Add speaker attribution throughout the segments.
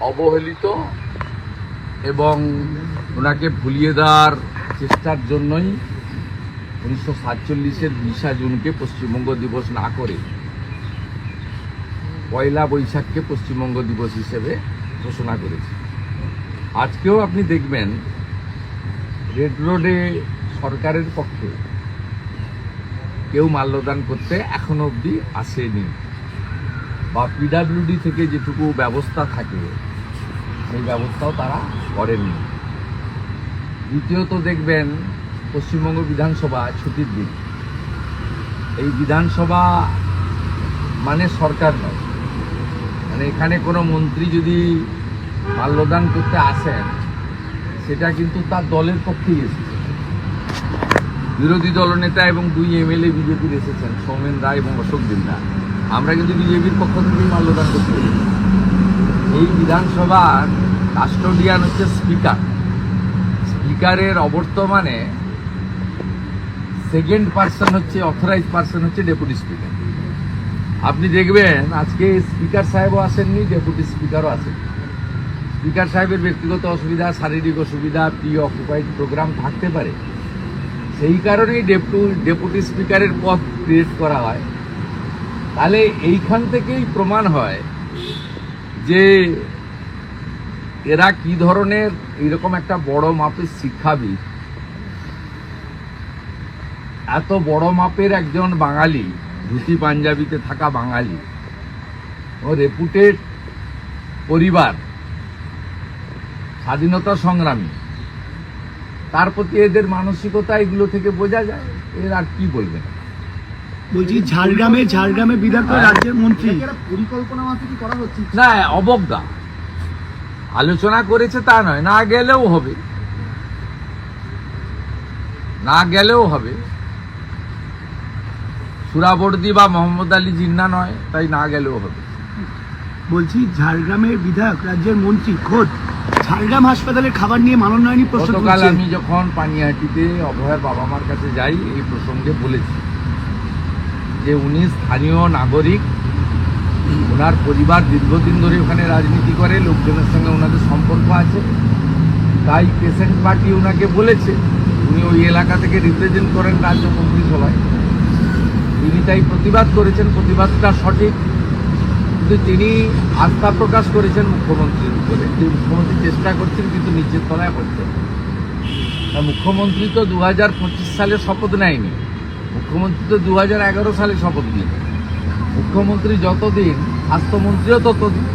Speaker 1: অবহেলিত এবং ওনাকে ভুলিয়ে দেওয়ার চেষ্টার জন্যই উনিশশো সাতচল্লিশের বিশা জুনকে পশ্চিমবঙ্গ দিবস না করে পয়লা বৈশাখকে পশ্চিমবঙ্গ দিবস হিসেবে ঘোষণা করেছে। আজকেও আপনি দেখবেন, রেড রোডে সরকারের পক্ষে কেউ মাল্যদান করতে এখনও অবধি আসেনি। বা পিডাব্লিউডি থেকে যেটুকু ব্যবস্থা থাকে, সেই ব্যবস্থাও তারা করেননি। দ্বিতীয়ত দেখবেন, পশ্চিমবঙ্গ বিধানসভা ছুটির দিন। এই বিধানসভা মানে সরকার নয়। মানে এখানে কোনো মন্ত্রী যদি মাল্যদান করতে আসেন, সেটা কিন্তু তার দলের পক্ষেই এসেছে। বিরোধী দলনেতা এবং দুই এমএলএ বিজেপির এসেছেন, সৌমেন রায় এবং অশোক দিন্দা আমরা কিন্তু বিজেপির পক্ষ থেকেই মাল্যদান করতে পেরেছি। এই বিধানসভার কাস্টোডিয়ান হচ্ছে স্পিকার। স্পিকারের অবর্তমানে সেকেন্ড পার্সন হচ্ছে অথরাইজ পার্সন হচ্ছে ডেপুটি স্পিকার আপনি দেখবেন আজকে স্পিকার সাহেবও আসেননি ডেপুটি স্পিকারও আসেন স্পিকার সাহেবের ব্যক্তিগত অসুবিধা, শারীরিক অসুবিধা প্রি অকুপাইড প্রোগ্রাম থাকতে পারে। সেই কারণেই ডেপু ডেপুটি স্পিকারের পদ ক্রিয়েট করা হয়। তাহলে এইখান থেকেই প্রমাণ হয় যে এরা কি ধরনের এরকম একটা বড় মাপের শিক্ষাবিদ। এত বড় মাপের একজন বাঙালি, ধুতি পাঞ্জাবিতে থাকা বাঙালি, ও রেপুটেড পরিবার, স্বাধীনতা সংগ্রামী, তার প্রতি এদের মানসিকতা এগুলো থেকে বোঝা যায়, এর আর কি বলবেন
Speaker 2: বলছি ঝাড়গ্রামে ঝাড়গ্রামে বিধায়ক। রাজ্যের মন্ত্রী।
Speaker 3: পরিকল্পনা মাফিক করা হচ্ছে?
Speaker 1: না অবজ্ঞা। আলোচনা করেছে তা নয় না গেলেও হবে। না গেলেও হবে। সুরাবর্দি বা মোহাম্মদ আলী জিন্না নয় তাই না গেলেও হবে।
Speaker 2: বলছি ঝাড়গ্রামের বিধায়ক রাজ্যের মন্ত্রী খোদ ঝাড়গ্রাম হাসপাতালের খাবার নিয়ে মাননায়নী প্রশ্ন
Speaker 1: গতকাল আমি যখন পানিহাটিতে অভয়ের বাবা মার কাছে যাই এই প্রসঙ্গে বলেছি। যে উনি স্থানীয় নাগরিক, ওনার পরিবার দীর্ঘদিন ধরে ওখানে রাজনীতি করে, লোকজনের সঙ্গে ওনাদের সম্পর্ক আছে। তাই পেশেন্ট পার্টি ওনাকে বলেছে, উনি ওই এলাকা থেকে রিপ্রেজেন্ট করেন রাজ্য মন্ত্রিসভায়। তিনি তাই প্রতিবাদ করেছেন, প্রতিবাদটা সঠিক। কিন্তু তিনি আস্থা প্রকাশ করেছেন মুখ্যমন্ত্রীর উপরে। যে মুখ্যমন্ত্রী চেষ্টা করছেন, কিন্তু নিচের তলায় হচ্ছে। মুখ্যমন্ত্রী তো দু হাজার পঁচিশ সালে শপথ নেয়নি। মুখ্যমন্ত্রী তো দু হাজার এগারো সালে শপথ নিয়েছে মুখ্যমন্ত্রী যতদিন, স্বাস্থ্যমন্ত্রীও ততদিন।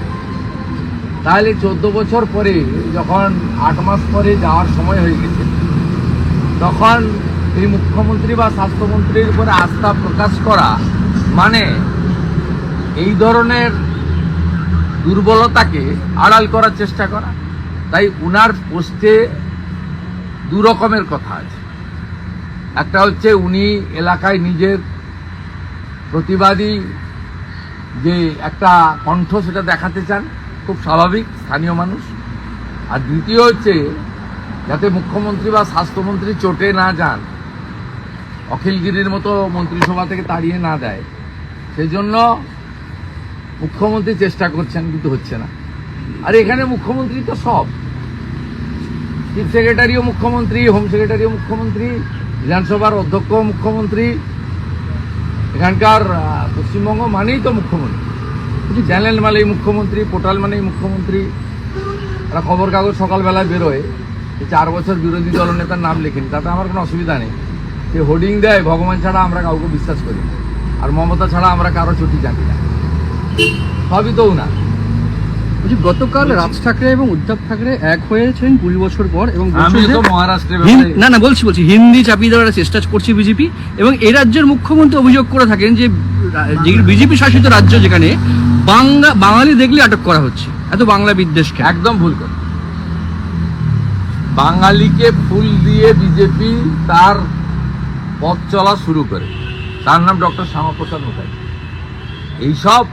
Speaker 1: তাহলে চোদ্দ বছর পরে, যখন আট মাস পরে যাওয়ার সময় হয়ে গেছে, তখন এই মুখ্যমন্ত্রী বা স্বাস্থ্যমন্ত্রীর উপরে আস্থা প্রকাশ করা মানে এই ধরনের দুর্বলতাকে আড়াল করার চেষ্টা করা। তাই উনার পোস্টে দু রকমের কথা আছে। একটা হচ্ছে উনি এলাকায় নিজের প্রতিবাদী যে একটা কণ্ঠ সেটা দেখাতে চান, খুব স্বাভাবিক, স্থানীয় মানুষ। আর দ্বিতীয় হচ্ছে, যাতে মুখ্যমন্ত্রী বা স্বাস্থ্যমন্ত্রী চটে না যান অখিলগিরির মতো মন্ত্রিসভা থেকে তাড়িয়ে না দেয় সেই জন্য মুখ্যমন্ত্রী চেষ্টা করছেন, কিন্তু হচ্ছে না। আর এখানে মুখ্যমন্ত্রী তো সব। চিফ সেক্রেটারিও মুখ্যমন্ত্রী, হোম সেক্রেটারিও মুখ্যমন্ত্রী বিধানসভার অধ্যক্ষ মুখ্যমন্ত্রী, এখানকার পশ্চিমবঙ্গ মানেই তো মুখ্যমন্ত্রী। চ্যানেল মানেই মুখ্যমন্ত্রী, পোর্টাল মানেই মুখ্যমন্ত্রী। একটা খবর কাগজ সকালবেলায় বেরোয় চার বছর বিরোধী দলনেতার নাম লেখেন, তাতে আমার কোনো অসুবিধা নেই। সে হোর্ডিং দেয়, ভগবান ছাড়া আমরা কাউকে বিশ্বাস করি না। আর মমতা ছাড়া আমরা কারও ছুটি জানি না। সবই তো উনার।
Speaker 3: বলছি গতকাল রাজ ঠাকরে এবং উদ্ধব ঠাকরে এক হয়েছেন কুড়ি বছর পর এবং না না বলছি বলছি হিন্দি চাপিয়ে দেওয়ার চেষ্টা করছে বিজেপি এবং এই রাজ্যের মুখ্যমন্ত্রী অভিযোগ করে থাকেন যে বিজেপি শাসিত রাজ্য যেখানে বাংলা বাঙালি দেখলে আটক করা হচ্ছে। এত বাংলা বিদ্বেষকে
Speaker 1: একদম ভুল কথা। বাঙালিকে ফুল দিয়ে বিজেপি তার পথ চলা শুরু করে। তার নাম ডক্টর শ্যামাপ্রসাদ মুখার্জি। এইসব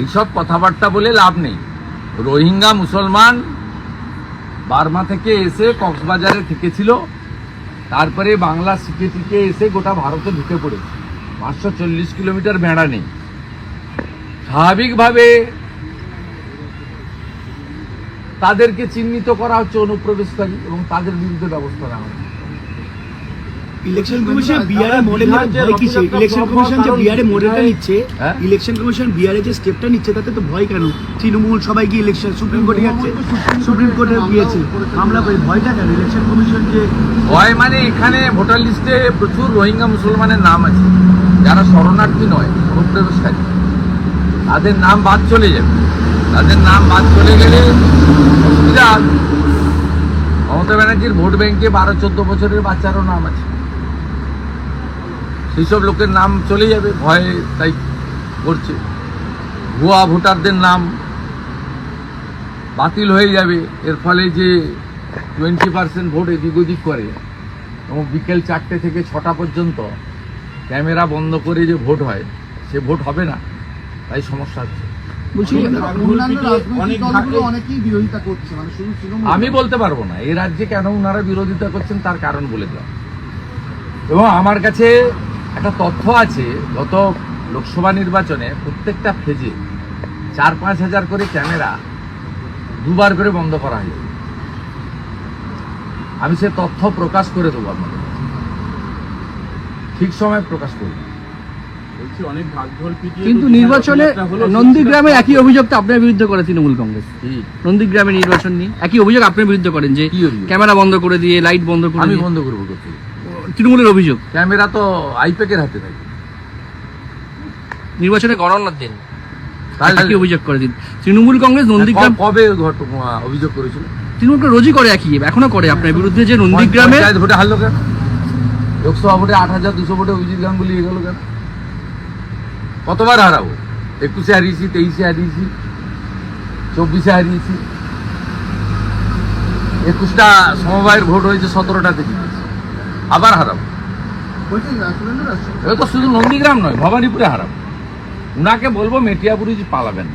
Speaker 1: এইসব কথাবার্তা বলে লাভ নেই। রোহিঙ্গা মুসলমান বার্মা থেকে এসে কক্সবাজারে থেকেছিল, তারপরে বাংলা শিখে শিখে এসে গোটা ভারতে ঢুকে পড়েছে। পাঁচশো চল্লিশ কিলোমিটার বেড়া নেই। স্বাভাবিকভাবে তাদেরকে চিহ্নিত করা হচ্ছে অনুপ্রবেশকারী এবং তাদের বিরুদ্ধে ব্যবস্থা নেওয়া হচ্ছে।
Speaker 2: ইলেকশন কমিশন বিহারে মডেল ভয় কিসে? ইলেকশন কমিশন যে বিহারে মডেলটা নিচ্ছে।
Speaker 1: হ্যাঁ?
Speaker 2: ইলেকশন কমিশন বিহারে যে স্টেপটা নিচ্ছে তাতে তো ভয় কেন? তৃণমূল সবাই গিয়ে ইলেকশন সুপ্রিম কোর্টে যাচ্ছে। সুপ্রিম কোর্টে গিয়েছে। করে ভয়টা কেন? ইলেকশন কমিশন যে
Speaker 1: ভয় মানে এখানে ভোটার লিস্টে প্রচুর রোহিঙ্গা মুসলমানের নাম আছে। যারা শরণার্থী নয় অনুপ্রবেশকারী। তাদের নাম বাদ চলে যাবে। তাদের নাম বাদ চলে গেলে অসুবিধা হবে। মমতা ব্যানার্জির ভোট ব্যাংকে বারো চোদ্দ বছরের বাচ্চারও নাম আছে। সব লোকের নাম চলে যাবে ভয়ে তাই করছে। ভুয়া ভোটারদের নাম বাতিল হয়ে যাবে এর ফলে যে টোয়েন্টি পার্সেন্ট ভোট এদিক ওদিক করে এবং বিকেল চারটে থেকে ছটা পর্যন্ত ক্যামেরা বন্ধ করে যে ভোট হয় সে ভোট হবে না তাই সমস্যা হচ্ছে।
Speaker 3: বলছি
Speaker 4: অন্যান্য রাজনৈতিক দলগুলো অনেকেই বিরোধিতা করছে মানে
Speaker 1: আমি বলতে পারব না এই রাজ্যে কেন ওনারা বিরোধিতা করছেন তার কারণ বলে দেওয়া এবং আমার কাছে একটা তথ্য আছে গত লোকসভা নির্বাচনে প্রত্যেকটা ফেজে চার পাঁচ হাজার করে ক্যামেরা দুবার করে বন্ধ করা হয়েছে। আমি সে তথ্য প্রকাশ করে দেবো আপনাদের। ঠিক সময় প্রকাশ করব।
Speaker 3: কিন্তু নির্বাচনে নন্দীগ্রামে একই অভিযোগ তো আপনার বিরুদ্ধে করে তৃণমূল কংগ্রেস। নন্দীগ্রামে নির্বাচন নিয়ে একই অভিযোগ আপনার বিরুদ্ধে করেন যে ক্যামেরা বন্ধ করে দিয়ে লাইট বন্ধ করে
Speaker 1: আমি বন্ধ করব করতে
Speaker 3: তৃণমূলের অভিযোগ।
Speaker 1: ক্যামেরা তো আইপ্যাকের হাতে থাকে।
Speaker 3: নির্বাচনে গণনার দিন।
Speaker 1: তাহলে
Speaker 3: অভিযোগ করে দিন। তৃণমূল কংগ্রেস নন্দীগ্রাম
Speaker 1: ক- কবে অভিযোগ করেছিল?
Speaker 3: তৃণমূল রোজই করে একই এখনও করে। আপনার বিরুদ্ধে যে নন্দীগ্রামে
Speaker 1: ভোটে হারলো কেন? লোকসভা ভোটে আট হাজার দুশো ভোটে অভিজিৎ গাঙ্গুলি এগোলো কেন? কতবার হারাবো? একুশে হারিয়েছি তেইশে হারিয়েছি চব্বিশে হারিয়েছি। একুশটা সমবায়ের ভোট হয়েছে সতেরোটাতে জিতেছি আবার হারাবো। ওই তো শুধু নন্দীগ্রাম নয় ভবানীপুরে হারাবো। উনাকে বলব মেটিয়াপুরি পালাবেন